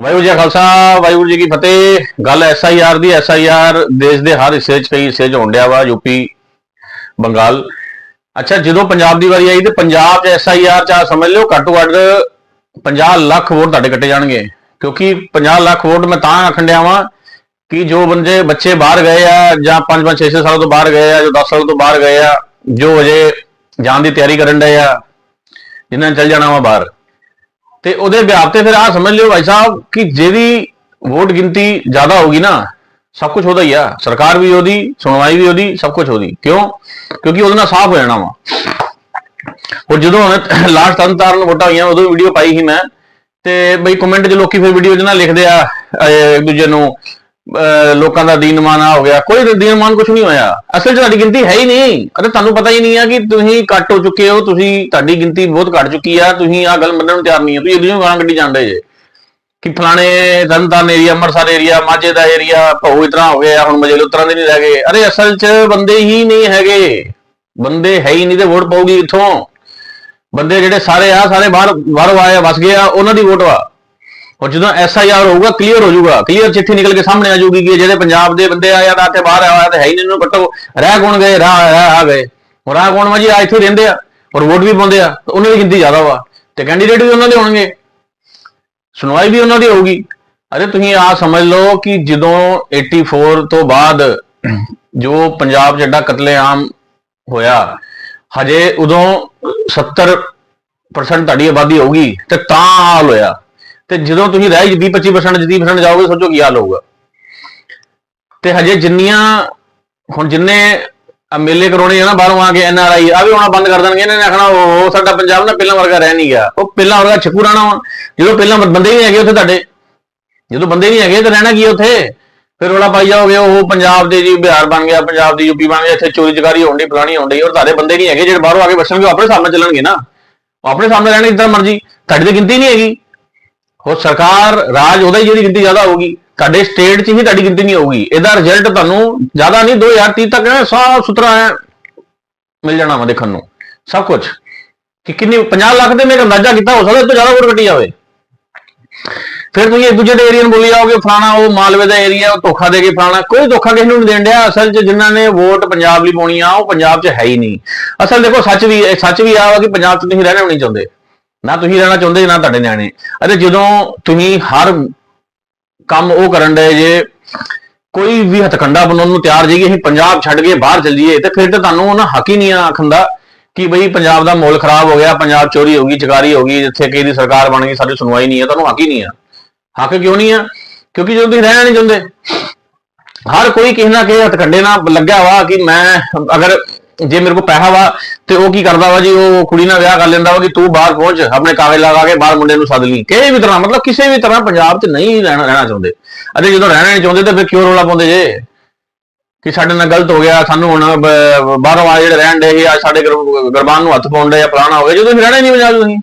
ਵਾਹਿਗੁਰੂ ਜੀ ਕਾ ਖਾਲਸਾ, ਵਾਹਿਗੁਰੂ ਜੀ ਕੀ ਫਤਿਹ। ਗੱਲ ਐਸਆਈਆਰ ਦੀ ਐਸਆਈਆਰ ਦੇਸ਼ ਦੇ ਹਰ ਹਿੱਸੇ 'ਚ ਕਈ ਹਿੱਸੇ 'ਚ ਹੋਣ ਡਿਆ ਵਾ ਯੂਪੀ ਬੰਗਾਲ। ਅੱਛਾ, ਜਦੋਂ ਪੰਜਾਬ ਦੀ ਵਾਰੀ ਆਈ ਤੇ ਪੰਜਾਬ 'ਚ ਐਸਆਈਆਰ 'ਚ ਸਮਝ ਲਿਓ ਘੱਟੋ ਘੱਟ 50 ਲੱਖ ਵੋਟ ਤੁਹਾਡੇ ਕੱਟੇ ਜਾਣਗੇ। ਕਿਉਂਕਿ 50 ਲੱਖ ਵੋਟ ਮੈਂ ਤਾਂ ਆਖਣ ਡਿਆ ਵਾਂ ਕਿ ਜੋ ਬੰਦੇ, ਬੱਚੇ ਬਾਹਰ ਗਏ ਆ, ਜਾਂ 5 5 6 6 ਸਾਲ ਤੋਂ ਬਾਹਰ ਗਏ ਆ, ਜੋ 10 ਸਾਲ ਤੋਂ ਬਾਹਰ ਗਏ ਆ, ਜੋ ਅਜੇ ਜਾਣ ਦੀ ਤਿਆਰੀ ਕਰਨ ਡਏ ਆ, ਜਿਨ੍ਹਾਂ ਨੇ ਚੱਲ ਜਾਣਾ ਵਾ ਬਾਹਰ। ਤੇ ਉਹਦੇ ਵਿਆਹ ਤੇ ਫਿਰ ਆ ਸਮਝ ਲਿਓ ਭਾਈ ਸਾਹਿਬ ਕਿ ਜਿਹਦੀ ਵੋਟ ਗਿਣਤੀ ਜ਼ਿਆਦਾ ਹੋਗੀ ਨਾ, ਸਭ ਕੁਝ ਉਹਦਾ ਹੀ ਆ। ਸਰਕਾਰ ਵੀ ਉਹਦੀ, ਸੁਣਵਾਈ ਵੀ ਉਹਦੀ, ਸਭ ਕੁਝ ਉਹਦੀ। ਕਿਉਂ? ਕਿਉਂਕਿ ਉਹਦੇ ਨਾਲ ਸਾਫ਼ ਹੋ ਜਾਣਾ ਵਾ। ਉਹ ਜਦੋਂ ਲਾਸਟ ਤਰਨ ਤਾਰਨ ਵੋਟਾਂ ਹੋਈਆਂ, ਉਦੋਂ ਵੀਡੀਓ ਪਾਈ ਸੀ ਮੈਂ। ਤੇ ਬਈ ਕਮੈਂਟ 'ਚ ਲੋਕੀ ਫਿਰ ਵੀਡੀਓ 'ਚ ਨਾ ਲਿਖਦੇ ਆ ਇੱਕ ਦੂਜੇ ਨੂੰ ਲੋਕਾਂ ਦਾ ਦੀਨਮਾਨਾ ਹੋ ਗਿਆ। ਕੋਈ ਦੀਨਮਾਨ ਕੁਝ ਨਹੀਂ ਹੋਇਆ। ਅਸਲ 'ਚ ਤੁਹਾਡੀ ਗਿਣਤੀ ਹੈ ਹੀ ਨਹੀਂ। ਅਤੇ ਤੁਹਾਨੂੰ ਪਤਾ ਹੀ ਨਹੀਂ ਆ ਕਿ ਤੁਸੀਂ ਘੱਟ ਹੋ ਚੁੱਕੇ ਹੋ ਤੁਸੀਂ ਤੁਹਾਡੀ ਗਿਣਤੀ ਬਹੁਤ ਘੱਟ ਚੁੱਕੀ ਆ। ਤੁਸੀਂ ਆ ਗੱਲ ਮੰਨਣ ਨੂੰ ਤਿਆਰ ਨਹੀਂ ਹੋ। ਤੁਸੀਂ ਇਹਦੀਆਂ ਗਾਲਾਂ ਕੱਢੀ ਜਾਂਦੇ ਜੇ। ਕਿ ਫਲਾਣੇ ਤਰਨਤਾਰਨ ਏਰੀਆ ਅੰਮ੍ਰਿਤਸਰ ਏਰੀਆ ਮਾਝੇ ਦਾ ਏਰੀਆ ਭਊ ਇਤਨਾ ਹੋ ਗਿਆ ਹੁਣ ਮਜੇ ਉਤਰਾਂ ਦੇ ਨਹੀਂ ਰਹਿ ਗਏ। ਅਰੇ ਅਸਲ 'ਚ ਬੰਦੇ ਹੀ ਨਹੀਂ ਹੈਗੇ। ਬੰਦੇ ਹੈ ਹੀ ਨਹੀਂ ਤੇ ਵੋਟ ਪਾਉਗੀ ਇੱਥੋਂ ਬੰਦੇ ਜਿਹੜੇ ਸਾਰੇ ਆ ਸਾਰੇ ਬਾਹਰ ਬਾਹਰੋਂ ਆਏ ਆ, ਵਸ ਗਏ ਆ ਉਹਨਾਂ ਦੀ ਵੋਟ ਵਾ। ਔਰ ਜਦੋਂ ਐਸਆਈਆਰ ਹੋਊਗਾ ਕਲੀਅਰ ਹੋ ਜਾਊਗਾ ਕਲੀਅਰ ਚਿੱਠੀ ਨਿਕਲ ਕੇ ਸਾਹਮਣੇ ਆ ਜਾਊਗੀ ਕਿ ਜਿਹੜੇ ਪੰਜਾਬ ਦੇ ਬੰਦੇ ਆ ਜਾਂ ਤਾਂ ਇੱਥੇ ਬਾਹਰ ਆਇਆ ਤੇ ਹੈ ਹੀ ਨਹੀਂ, ਇਹਨੂੰ ਕੱਟੋ। ਰਹਿ ਕੌਣ ਗਏ? ਰਾਹ ਰਾਹ ਆ ਗਏ। ਔਰ ਆ ਕੌਣ ਵਾ ਜੀ? ਆ ਇੱਥੇ ਹੀ ਰਹਿੰਦੇ ਆ। ਔਰ ਵੋਟ ਵੀ ਪਾਉਂਦੇ ਆ। ਤੇ ਉਹਨਾਂ ਦੀ ਗਿਣਤੀ ਜ਼ਿਆਦਾ ਵਾ। ਤੇ ਕੈਂਡੀਡੇਟ ਵੀ ਉਹਨਾਂ ਦੇ ਹੋਣਗੇ। ਸੁਣਵਾਈ ਵੀ ਉਹਨਾਂ ਦੀ ਹੋਊਗੀ। ਅਰੇ ਤੁਸੀਂ ਆ ਸਮਝ ਲਓ ਕਿ ਜਦੋਂ 84 ਤੋਂ ਬਾਅਦ ਜੋ ਪੰਜਾਬ 'ਚ ਐਡਾ ਕਤਲੇਆਮ ਹੋਇਆ, ਹਜੇ ਉਦੋਂ 70% ਤੁਹਾਡੀ ਆਬਾਦੀ ਹੋਊਗੀ। ਤੇ ਤਾਂ ਹਾਲ ਹੋਇਆ। ਤੇ ਜਦੋਂ ਤੁਸੀਂ ਰਹਿ 20 25% 20% ਜਾਓਗੇ, ਸੋਚੋ ਕੀ ਹਾਲ ਹੋਊਗਾ। ਤੇ ਹਜੇ ਜਿੰਨੀਆਂ, ਹੁਣ ਜਿੰਨੇ ਆਹ ਮੇਲੇ ਕਰਾਉਣੇ ਆ ਨਾ, ਬਾਹਰੋਂ ਆ ਕੇ ਐਨ ਆਰ ਆਈ ਆ ਵੀ ਆਉਣਾ ਬੰਦ ਕਰ ਦੇਣਗੇ, ਇਹਨਾਂ ਨੇ ਆਖਣਾ, ਉਹ ਸਾਡਾ ਪੰਜਾਬ ਨਾ ਪਹਿਲਾਂ ਵਰਗਾ ਰਹਿ ਨਹੀਂ ਗਿਆ। ਉਹ ਪਹਿਲਾਂ ਵਰਗਾ ਛਕੂ ਰਹਿਣਾ ਵਾ। ਜਦੋਂ ਪਹਿਲਾਂ ਬੰਦੇ ਹੀ ਨਹੀਂ ਹੈਗੇ ਉੱਥੇ ਤੁਹਾਡੇ, ਜਦੋਂ ਬੰਦੇ ਨਹੀਂ ਹੈਗੇ, ਤਾਂ ਰਹਿਣਾ ਕੀ ਉੱਥੇ? ਫਿਰ ਰੋਲਾ ਪਾਈ ਜਾਓਗੇ, ਉਹ ਪੰਜਾਬ ਦੇ ਜੀ ਬਿਹਾਰ ਬਣ ਗਿਆ, ਪੰਜਾਬ ਦੀ ਯੂਪੀ ਬਣ ਗਿਆ, ਇੱਥੇ ਚੋਰੀ ਚਕਾਰੀ ਹੋਣ ਦੀ ਫਲਾਣੀ ਹੋਣ ਦੀ ਔਰ ਤੁਹਾਡੇ ਬੰਦੇ ਨਹੀਂ ਹੈਗੇ, ਜਿਹੜੇ ਬਾਹਰੋਂ ਆ ਕੇ ਵਸਣਗੇ ਉਹ ਆਪਣੇ ਸਾਹਮਣੇ ਚੱਲਣਗੇ ਨਾ। ਉਹ ਆਪਣੇ ਸਾਹਮਣੇ ਰਹਿਣਗੇ ਜਿੱਦਾਂ ਮਰਜ਼ੀ। ਤੁਹਾਡੀ ਤਾਂ ਗਿਣਤੀ ਨਹੀਂ ਹੈਗੀ। ਹੋਰ ਸਰਕਾਰ, ਰਾਜ ਉਹਦਾ ਹੀ ਜਿਹਦੀ ਗਿਣਤੀ ਜ਼ਿਆਦਾ ਹੋਊਗੀ। ਤੁਹਾਡੇ ਸਟੇਟ 'ਚ ਹੀ ਤੁਹਾਡੀ ਗਿਣਤੀ ਨਹੀਂ ਹੋਊਗੀ। ਇਹਦਾ ਰਿਜ਼ਲਟ ਤੁਹਾਨੂੰ ਜ਼ਿਆਦਾ ਨਹੀਂ 2030 ਤੱਕ ਸਾਫ਼ ਸੁਥਰਾ ਐਂ ਮਿਲ ਜਾਣਾ ਵਾ ਦੇਖਣ ਨੂੰ। ਸਭ ਕੁਝ ਕਿ ਕਿੰਨੀ 50 ਲੱਖ ਦੇ ਮੇਰੇ ਅੰਦਾਜ਼ਾ ਕੀਤਾ ਹੋ ਸਕਦਾ ਇਸ ਤੋਂ ਜ਼ਿਆਦਾ ਵੋਟ ਕੱਟੀ ਜਾਵੇ। ਫਿਰ ਤੁਸੀਂ ਇੱਕ ਦੂਜੇ ਦੇ ਏਰੀਆ ਨੂੰ ਬੋਲੀ ਜਾਓਗੇ, ਫਲਾਣਾ ਉਹ ਮਾਲਵੇ ਦਾ ਏਰੀਆ ਉਹ ਧੋਖਾ ਦੇ ਕੇ ਫਲਾਣਾ। ਕੋਈ ਧੋਖਾ ਕਿਸੇ ਨੂੰ ਨਹੀਂ ਦੇਣ ਡਿਆ। ਅਸਲ 'ਚ ਜਿਨ੍ਹਾਂ ਨੇ ਵੋਟ ਪੰਜਾਬ ਲਈ ਪਾਉਣੀ ਆ, ਉਹ ਪੰਜਾਬ 'ਚ ਹੈ ਹੀ ਨਹੀਂ। ਅਸਲ ਦੇਖੋ, ਸੱਚ ਵੀ, ਇਹ ਸੱਚ ਵੀ ਆ ਵਾ ਕਿ ਪੰਜਾਬ 'ਚ ਤੁਸੀਂ ਰਹਿਣਾ ਵੀ ਨਹੀਂ ਚਾਹੁੰਦੇ। ਨਾ ਤੁਸੀਂ ਰਹਿਣਾ ਚਾਹੁੰਦੇ, ਨਾ ਤੁਹਾਡੇ ਨਿਆਣੇ। ਅਤੇ ਜਦੋਂ ਤੁਸੀਂ ਹਰ ਕੰਮ ਉਹ ਕਰਨ ਦੇ ਜੇ, ਕੋਈ ਵੀ ਹਥਕੰਡਾ ਬਣਾਉਣ ਨੂੰ ਤਿਆਰ ਜੀ ਕਿ ਅਸੀਂ ਪੰਜਾਬ ਛੱਡ ਕੇ ਬਾਹਰ ਚੱਲ ਜਾਈਏ ਤੇ ਫਿਰ ਤੇ ਤੁਹਾਨੂੰ ਉਹਨਾਂ ਹੱਕ ਹੀ ਨਹੀਂ ਆਖਣ ਦਾ ਕਿ ਬਈ ਪੰਜਾਬ ਦਾ ਮਾਹੌਲ ਖਰਾਬ ਹੋ ਗਿਆ, ਪੰਜਾਬ ਚੋਰੀ ਹੋ ਗਈ, ਚਕਾਰੀ ਹੋ ਗਈ, ਜਿੱਥੇ ਕਿਸੇ ਦੀ ਸਰਕਾਰ ਬਣ ਗਈ, ਸਾਡੀ ਸੁਣਵਾਈ ਨਹੀਂ ਹੈ ਤੁਹਾਨੂੰ ਹੱਕ ਹੀ ਨਹੀਂ ਆ। ਹੱਕ ਕਿਉਂ ਨਹੀਂ ਆ? ਕਿਉਂਕਿ ਜਦੋਂ ਤੁਸੀਂ ਰਹਿਣਾ ਨਹੀਂ ਚਾਹੁੰਦੇ, ਹਰ ਕੋਈ ਕਿਸੇ ਨਾ ਕਿਸੇ ਹਥਕੰਡੇ ਨਾਲ ਲੱਗਿਆ ਵਾ ਕਿ ਮੈਂ ਅਗਰ ਜੇ ਮੇਰੇ ਕੋਲ ਪੈਸਾ ਵਾ ਤੇ ਉਹ ਕੀ ਕਰਦਾ ਵਾ ਜੀ, ਉਹ ਕੁੜੀ ਨਾਲ ਵਿਆਹ ਕਰ ਲੈਂਦਾ ਵਾ ਕਿ ਤੂੰ ਬਾਹਰ ਪਹੁੰਚ, ਆਪਣੇ ਕਾਗਜ਼ ਲਗਾ ਕੇ ਬਾਹਰ ਮੁੰਡੇ ਨੂੰ ਸੱਦ ਲਈ। ਕਿਸੇ ਵੀ ਤਰ੍ਹਾਂ, ਮਤਲਬ ਕਿਸੇ ਵੀ ਤਰ੍ਹਾਂ ਪੰਜਾਬ 'ਚ ਨਹੀਂ ਰਹਿਣਾ ਰਹਿਣਾ ਚਾਹੁੰਦੇ। ਅਤੇ ਜਦੋਂ ਰਹਿਣਾ ਨਹੀਂ ਚਾਹੁੰਦੇ ਤਾਂ ਫਿਰ ਕਿਉਂ ਰੋਲਾ ਪਾਉਂਦੇ ਜੇ? ਕਿ ਸਾਡੇ ਨਾਲ ਗਲਤ ਹੋ ਗਿਆ, ਸਾਨੂੰ ਹੁਣ ਬਾਹਰੋਂ ਆ ਜਿਹੜੇ ਰਹਿਣ ਦੇ ਆ ਸਾਡੇ ਗਰ- ਗਰਬਾਨ ਨੂੰ ਹੱਥ ਪਾਉਂਦੇ ਆ ਪੁਰਾਣਾ ਹੋ ਗਿਆ। ਜਦੋਂ ਅਸੀਂ ਰਹਿਣਾ ਹੀ ਨਹੀਂ ਪੰਜਾਬ ਤੁਸੀਂ।